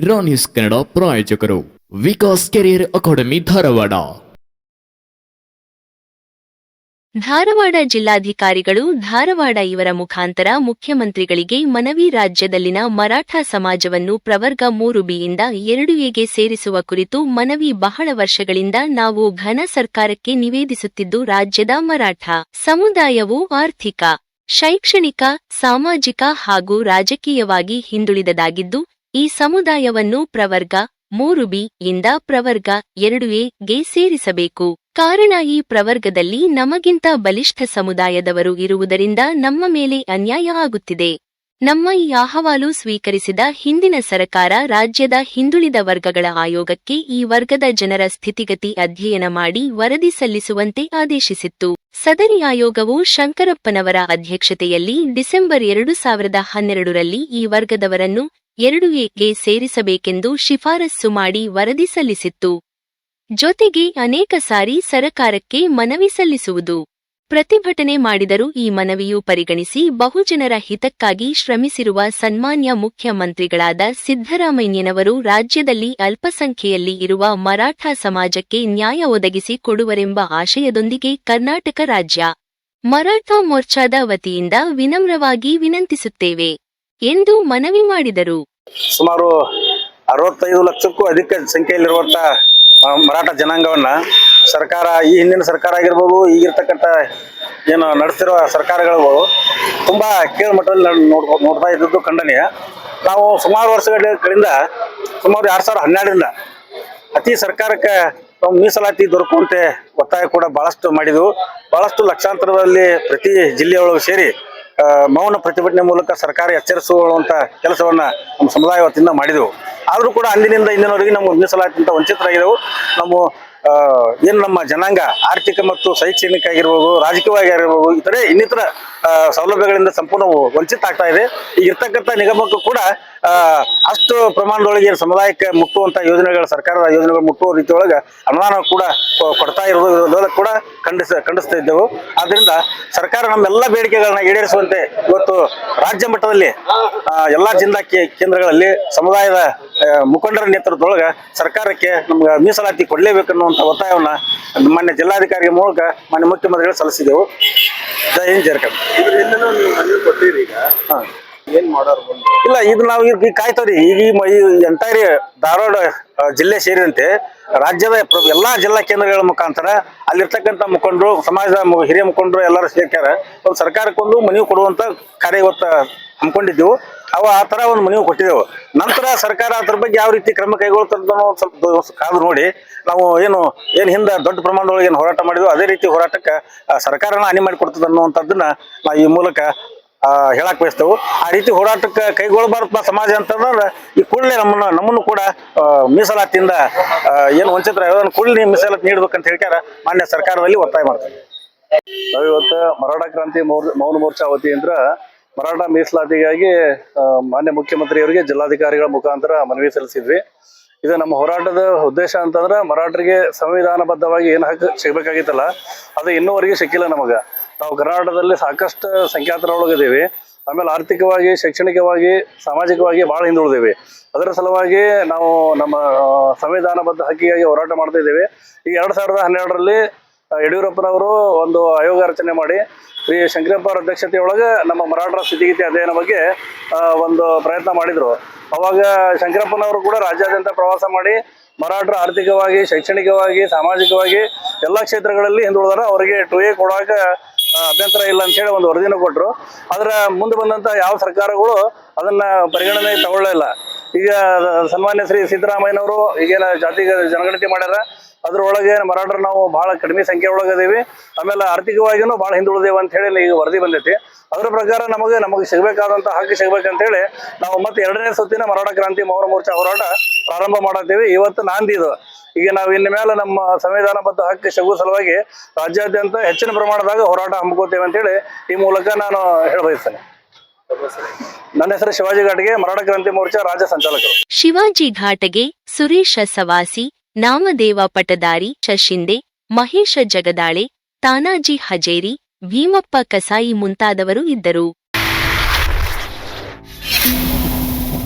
ರಾ ಕನ್ನಡ ಪ್ರಾಯೋಜಕರು Vikas career academy Dharwad. Dharwad ಜಿಲ್ಲಾಧಿಕಾರಿಗಳು ಧಾರವಾಡ ಇವರ ಮುಖಾಂತರ ಮುಖ್ಯಮಂತ್ರಿಗಳಿಗೆ ಮನವಿ ರಾಜ್ಯದಲ್ಲಿನ ಮರಾಠ ಸಮಾಜವನ್ನು ಪ್ರವರ್ಗ ಮೂರು ಬಿಯಿಂದ ಎರಡು ಎಗೆ ಸೇರಿಸುವ ಕುರಿತು ಮನವಿ ಬಹಳ ವರ್ಷಗಳಿಂದ ನಾವು ಘನ ಸರ್ಕಾರಕ್ಕೆ ನಿವೇದಿಸುತ್ತಿದ್ದು ರಾಜ್ಯದ ಮರಾಠ ಸಮುದಾಯವು ಆರ್ಥಿಕ ಶೈಕ್ಷಣಿಕ, ಸಾಮಾಜಿಕ ಹಾಗೂ ರಾಜಕೀಯವಾಗಿ ಹಿಂದುಳಿದದಾಗಿದ್ದು, ಈ ಸಮುದಾಯವನ್ನು ಪ್ರವರ್ಗ ಮೂರು ಬಿ ಇಂದ ಪ್ರವರ್ಗ ಎರಡು ಎ ಗೆ ಸೇರಿಸಬೇಕು. ಕಾರಣ ಈ ಪ್ರವರ್ಗದಲ್ಲಿ ನಮಗಿಂತ ಬಲಿಷ್ಠ ಸಮುದಾಯದವರು ಇರುವುದರಿಂದ ನಮ್ಮ ಮೇಲೆ ಅನ್ಯಾಯ ಆಗುತ್ತಿದೆ. ನಮ್ಮ ಈ ಅಹವಾಲು ಸ್ವೀಕರಿಸಿದ ಹಿಂದಿನ ಸರಕಾರ ರಾಜ್ಯದ ಹಿಂದುಳಿದ ವರ್ಗಗಳ ಆಯೋಗಕ್ಕೆ ಈ ವರ್ಗದ ಜನರ ಸ್ಥಿತಿಗತಿ ಅಧ್ಯಯನ ಮಾಡಿ ವರದಿ ಸಲ್ಲಿಸುವಂತೆ ಆದೇಶಿಸಿತ್ತು. ಸದರಿ ಆಯೋಗವು ಶಂಕರಪ್ಪನವರ ಅಧ್ಯಕ್ಷತೆಯಲ್ಲಿ ಡಿಸೆಂಬರ್ ಎರಡು ಸಾವಿರದ ಹನ್ನೆರಡರಲ್ಲಿ ಈ ವರ್ಗದವರನ್ನು ಎರಡು ಎಗೆ ಸೇರಿಸಬೇಕೆಂದು ಶಿಫಾರಸ್ಸು ಮಾಡಿ ವರದಿ ಸಲ್ಲಿಸಿತ್ತು. ಜೊತೆಗೆ ಅನೇಕ ಸಾರಿ ಸರಕಾರಕ್ಕೆ ಮನವಿ ಸಲ್ಲಿಸುವುದು. ಪ್ರತಿಭಟನೆ ಮಾಡಿದರೂ ಈ ಮನವಿಯು ಪರಿಗಣಿಸಿ ಬಹುಜನರ ಹಿತಕ್ಕಾಗಿ ಶ್ರಮಿಸಿರುವ ಸನ್ಮಾನ್ಯ ಮುಖ್ಯಮಂತ್ರಿಗಳಾದ ಸಿದ್ದರಾಮಯ್ಯನವರು ರಾಜ್ಯದಲ್ಲಿ ಅಲ್ಪಸಂಖ್ಯೆಯಲ್ಲಿ ಇರುವ ಮರಾಠ ಸಮಾಜಕ್ಕೆ ನ್ಯಾಯ ಒದಗಿಸಿ ಕೊಡುವರೆಂಬ ಆಶಯದೊಂದಿಗೆ ಕರ್ನಾಟಕ ರಾಜ್ಯ ಮರಾಠ ಮೋರ್ಚಾದ ವತಿಯಿಂದ ವಿನಮ್ರವಾಗಿ ವಿನಂತಿಸುತ್ತೇವೆ ಎಂದು ಮನವಿ ಮಾಡಿದರು. ಸುಮಾರು ಅರವತ್ತೈದು ಲಕ್ಷಕ್ಕೂ ಅಧಿಕ ಸಂಖ್ಯೆಯಲ್ಲಿರುವಂತಹ ಮರಾಠ ಜನಾಂಗವನ್ನ ಸರ್ಕಾರ, ಈ ಹಿಂದಿನ ಸರ್ಕಾರ ಆಗಿರ್ಬೋದು, ಈಗಿರ್ತಕ್ಕಂಥ ಏನು ನಡೆಸಿರುವ ಸರ್ಕಾರಗಳು ತುಂಬ ಕೀಳ್ಮಟ್ಟದಲ್ಲಿ ಮಟ್ಟದಲ್ಲಿ ನೋಡ್ ನೋಡ್ತಾ ಇದ್ದದ್ದು ಖಂಡನೀಯ. ನಾವು ಸುಮಾರು ವರ್ಷಗಳಿಂದ, ಸುಮಾರು ಎರಡು ಸಾವಿರದ ಹನ್ನೆರಡರಿಂದ ಅತಿ ಸರ್ಕಾರಕ್ಕೆ ನಾವು ಮೀಸಲಾತಿ ದೊರಕುವಂತೆ ಒತ್ತಾಯ ಕೂಡ ಬಹಳಷ್ಟು ಮಾಡಿದವು. ಬಹಳಷ್ಟು ಲಕ್ಷಾಂತರದಲ್ಲಿ ಪ್ರತಿ ಜಿಲ್ಲೆಯೊಳಗೆ ಸೇರಿ ಮೌನ ಪ್ರತಿಭಟನೆ ಮೂಲಕ ಸರ್ಕಾರ ಎಚ್ಚರಿಸುವಂತ ಕೆಲಸವನ್ನ ನಮ್ಮ ಸಮುದಾಯ ವತಿಯಿಂದ ಮಾಡಿದೆವು. ಆದರೂ ಕೂಡ ಅಂದಿನಿಂದ ಇಂದಿನವರೆಗೆ ನಮ್ಮ ಮೀಸಲಾತಿಯಿಂದ ವಂಚಿತರಾಗಿದ್ದೆವು. ನಮ್ಮ ಏನು ನಮ್ಮ ಜನಾಂಗ ಆರ್ಥಿಕ ಮತ್ತು ಶೈಕ್ಷಣಿಕ ಆಗಿರ್ಬೋದು, ರಾಜಕೀಯವಾಗಿ ಆಗಿರ್ಬೋದು ಇತರೆ ಇನ್ನಿತರ ಸೌಲಭ್ಯಗಳಿಂದ ಸಂಪೂರ್ಣ ವಂಚಿತ ಆಗ್ತಾ ಇದೆ. ಈಗ ಇರ್ತಕ್ಕಂಥ ನಿಗಮಕ್ಕೂ ಕೂಡ ಅಷ್ಟು ಪ್ರಮಾಣದೊಳಗೆ ಸಮುದಾಯಕ್ಕೆ ಮುಟ್ಟುವಂತ ಯೋಜನೆಗಳ, ಸರ್ಕಾರದ ಯೋಜನೆಗಳು ಮುಟ್ಟುವ ರೀತಿಯೊಳಗೆ ಅನುದಾನ ಕೂಡ ಕೊಡ್ತಾ ಇರೋದು ಕೂಡ ಖಂಡಿಸ, ಖಂಡಿಸ್ತಾ ಇದ್ದೆವು. ಆದ್ರಿಂದ ಸರ್ಕಾರ ನಮ್ಮೆಲ್ಲ ಬೇಡಿಕೆಗಳನ್ನ ಈಡೇರಿಸುವಂತೆ ಇವತ್ತು ರಾಜ್ಯ ಮಟ್ಟದಲ್ಲಿ ಎಲ್ಲಾ ಜಿಲ್ಲಾ ಕೇಂದ್ರಗಳಲ್ಲಿ ಸಮುದಾಯದ ಮುಖಂಡರ ನೇತೃತ್ವದೊಳಗೆ ಸರ್ಕಾರಕ್ಕೆ ನಮ್ಗೆ ಮೀಸಲಾತಿ ಕೊಡಲೇಬೇಕನ್ನುವಂಥ ಒತ್ತಾಯವನ್ನ ಮಾನ್ಯ ಜಿಲ್ಲಾಧಿಕಾರಿ ಮೂಲಕ ಮಾನ್ಯ ಮುಖ್ಯಮಂತ್ರಿಗಳು ಸಲ್ಲಿಸಿದೆವು దయం జరగదు ಏನ್ ಮಾಡೋರು ಇಲ್ಲ, ಇದು ನಾವು ಈಗ ಕಾಯ್ತವ್ರಿ ಈಗ ಈ ಎಂಟೈರ್ ಧಾರವಾಡ ಜಿಲ್ಲೆ ಸೇರಿದಂತೆ ರಾಜ್ಯದ ಎಲ್ಲಾ ಜಿಲ್ಲಾ ಕೇಂದ್ರಗಳ ಮುಖಾಂತರ ಅಲ್ಲಿರ್ತಕ್ಕಂಥ ಮುಖಂಡರು, ಸಮಾಜದ ಹಿರಿಯ ಮುಖಂಡರು ಎಲ್ಲರೂ ಸೇರ್ಕಾರ ಒಂದು ಸರ್ಕಾರಕ್ಕೊಂದು ಮನವಿ ಕೊಡುವಂತ ಕಾರ್ಯ ಇವತ್ತು ಹಮ್ಮಿಕೊಂಡಿದ್ದೆವು ಅವ ಆ ತರ ಒಂದು ಮನವಿ ಕೊಟ್ಟಿದ್ದೆವು. ನಂತರ ಸರ್ಕಾರ ಅದ್ರ ಬಗ್ಗೆ ಯಾವ ರೀತಿ ಕ್ರಮ ಕೈಗೊಳ್ತದ ಸ್ವಲ್ಪ ಕಾದು ನೋಡಿ, ನಾವು ಏನು ಏನು ಹಿಂದೆ ದೊಡ್ಡ ಪ್ರಮಾಣದೊಳಗೆ ಏನು ಹೋರಾಟ ಮಾಡಿದ್ವು, ಅದೇ ರೀತಿ ಹೋರಾಟಕ್ಕೆ ಸರ್ಕಾರನ ಹಾನಿ ಮಾಡಿಕೊಡ್ತದೆ ಅನ್ನುವಂಥದ್ದನ್ನ ನಾವು ಈ ಮೂಲಕ ಹೇಳಕ್ ಬಯಸ್ತೇವೆ. ಆ ರೀತಿ ಹೋರಾಟಕ್ಕೆ ಕೈಗೊಳ್ಳಬಾರ್ದ ಸಮಾಜ ಅಂತಂದ್ರೆ ಈ ಕೂಡಲೇ ನಮ್ಮನ್ನ, ನಮ್ಮನ್ನು ಕೂಡ ಮೀಸಲಾತಿಯಿಂದ ಏನು ವಂಚಿತರ ಕೂಡಲೇ ಮೀಸಲಾತಿ ನೀಡಬೇಕಂತ ಹೇಳ್ಕಾರ ಮಾನ್ಯ ಸರ್ಕಾರದಲ್ಲಿ ಒತ್ತಾಯ ಮಾಡ್ತೀವಿ. ನಾವಿವತ್ತು ಮರಾಠ ಕ್ರಾಂತಿ ಮೌನ ಮೋರ್ಚಾ ವತಿಯಿಂದ ಮರಾಠ ಮೀಸಲಾತಿಗಾಗಿ ಮಾನ್ಯ ಮುಖ್ಯಮಂತ್ರಿಯವರಿಗೆ ಜಿಲ್ಲಾಧಿಕಾರಿಗಳ ಮುಖಾಂತರ ಮನವಿ ಸಲ್ಲಿಸಿದ್ವಿ. ಇದು ನಮ್ಮ ಹೋರಾಟದ ಉದ್ದೇಶ ಅಂತಂದ್ರೆ ಮರಾಠರಿಗೆ ಸಂವಿಧಾನಬದ್ಧವಾಗಿ ಏನು ಹಕ್ಕು ಸಿಗ್ಬೇಕಾಗಿತ್ತಲ್ಲ, ಅದು ಇನ್ನೂವರೆಗೆ ಸಿಕ್ಕಿಲ್ಲ ನಮಗ. ನಾವು ಕರ್ನಾಟಕದಲ್ಲಿ ಸಾಕಷ್ಟು ಸಂಖ್ಯಾತರೊಳಗಿದ್ದೀವಿ ಆಮೇಲೆ ಆರ್ಥಿಕವಾಗಿ, ಶೈಕ್ಷಣಿಕವಾಗಿ, ಸಾಮಾಜಿಕವಾಗಿ ಭಾಳ ಹಿಂದುಳಿದೇವೆ ಅದರ ಸಲುವಾಗಿ ನಾವು ನಮ್ಮ ಸಂವಿಧಾನಬದ್ಧ ಹಕ್ಕಿಗಾಗಿ ಹೋರಾಟ ಮಾಡ್ತಾ ಇದ್ದೇವೆ. ಈಗ ಎರಡು ಸಾವಿರದ ಹನ್ನೆರಡರಲ್ಲಿ ಯಡಿಯೂರಪ್ಪನವರು ಒಂದು ಆಯೋಗ ರಚನೆ ಮಾಡಿ, ಶ್ರೀ ಶಂಕರಪ್ಪ ಅವರ ಅಧ್ಯಕ್ಷತೆಯೊಳಗೆ ನಮ್ಮ ಮರಾಠರ ಸ್ಥಿತಿಗತಿ ಅಧ್ಯಯನ ಬಗ್ಗೆ ಒಂದು ಪ್ರಯತ್ನ ಮಾಡಿದರು. ಅವಾಗ ಶಂಕರಪ್ಪನವರು ಕೂಡ ರಾಜ್ಯಾದ್ಯಂತ ಪ್ರವಾಸ ಮಾಡಿ, ಮರಾಠರ ಆರ್ಥಿಕವಾಗಿ, ಶೈಕ್ಷಣಿಕವಾಗಿ, ಸಾಮಾಜಿಕವಾಗಿ ಎಲ್ಲ ಕ್ಷೇತ್ರಗಳಲ್ಲಿ ಹಿಂದುಳಿದಾರ. ಅವರಿಗೆ ಟು ಎ ಕೊಡಾಕ ಅಭ್ಯಂತರ ಇಲ್ಲ ಅಂತ ಹೇಳಿ ಒಂದು ವರದಿನ ಕೊಟ್ಟರು ಆದ್ರೆ ಮುಂದೆ ಬಂದಂತ ಯಾವ ಸರ್ಕಾರಗಳು ಅದನ್ನ ಪರಿಗಣನೆ ತಗೊಳ್ಳಲಿಲ್ಲ ಈಗ ಸನ್ಮಾನ್ಯ ಶ್ರೀ ಸಿದ್ದರಾಮಯ್ಯನವರು ಈಗೇನ ಜಾತಿ ಜನಗಣತಿ ಮಾಡ್ಯಾರ. ಅದ್ರೊಳಗೆ ಮರಾಠರು ನಾವು ಬಹಳ ಕಡಿಮೆ ಸಂಖ್ಯೆ ಒಳಗದೀವಿ ಆಮೇಲೆ ಆರ್ಥಿಕವಾಗಿನೂ ಬಹಳ ಹಿಂದುಳಿದೇವೆ ಅಂತ ಹೇಳಿ ಈಗ ವರದಿ ಬಂದೈತಿ. ಅದ್ರ ಪ್ರಕಾರ ನಮಗೆ ನಮಗೆ ಸಿಗಬೇಕಾದಂತ ಹಕ್ಕು ಸಿಗ್ಬೇಕಂತ ಹೇಳಿ ನಾವು ಮತ್ತೆ ಎರಡನೇ ಸುತ್ತಿನ ಮರಾಠ ಕ್ರಾಂತಿ ಮೌನ ಮೋರ್ಚಾ ಹೋರಾಟ ಪ್ರಾರಂಭ ಮಾಡತ್ತೀವಿ. ಇವತ್ತು ನಾಂದಿ ಇದು ಈಗ ನಾವು ಇನ್ನು ಮೇಲೆ ನಮ್ಮ ಸಂವಿಧಾನಬದ್ಧ ಹಕ್ಕು ಸಿಗುವ ಸಲುವಾಗಿ ರಾಜ್ಯಾದ್ಯಂತ ಹೆಚ್ಚಿನ ಪ್ರಮಾಣದಾಗ ಹೋರಾಟ ಹಮ್ಮಿಕೋತೇವೆ ಅಂತೇಳಿ ಈ ಮೂಲಕ ನಾನು ಹೇಳಬಯಸ್ತೇನೆ. ನನ್ನ ಹೆಸರು ಶಿವಾಜಿ ಘಾಟ್ಗೆ, ಮರಾಠ ಕ್ರಾಂತಿ ಮೋರ್ಚಾ ರಾಜ್ಯ ಸಂಚಾಲಕರು. ಶಿವಾಜಿ ಘಾಟ್ಗೆ ಸುರೇಶ ಸವಾಸಿ, ನಾಮದೇವ ಪಟದಾರಿ, ಶಶಿಂದೆ, ಮಹೇಶ ಜಗದಾಳೆ, ತಾನಾಜಿ ಹಜೇರಿ, ಭೀಮಪ್ಪ ಕಸಾಯಿ ಮುಂತಾದವರು ಇದ್ದರು.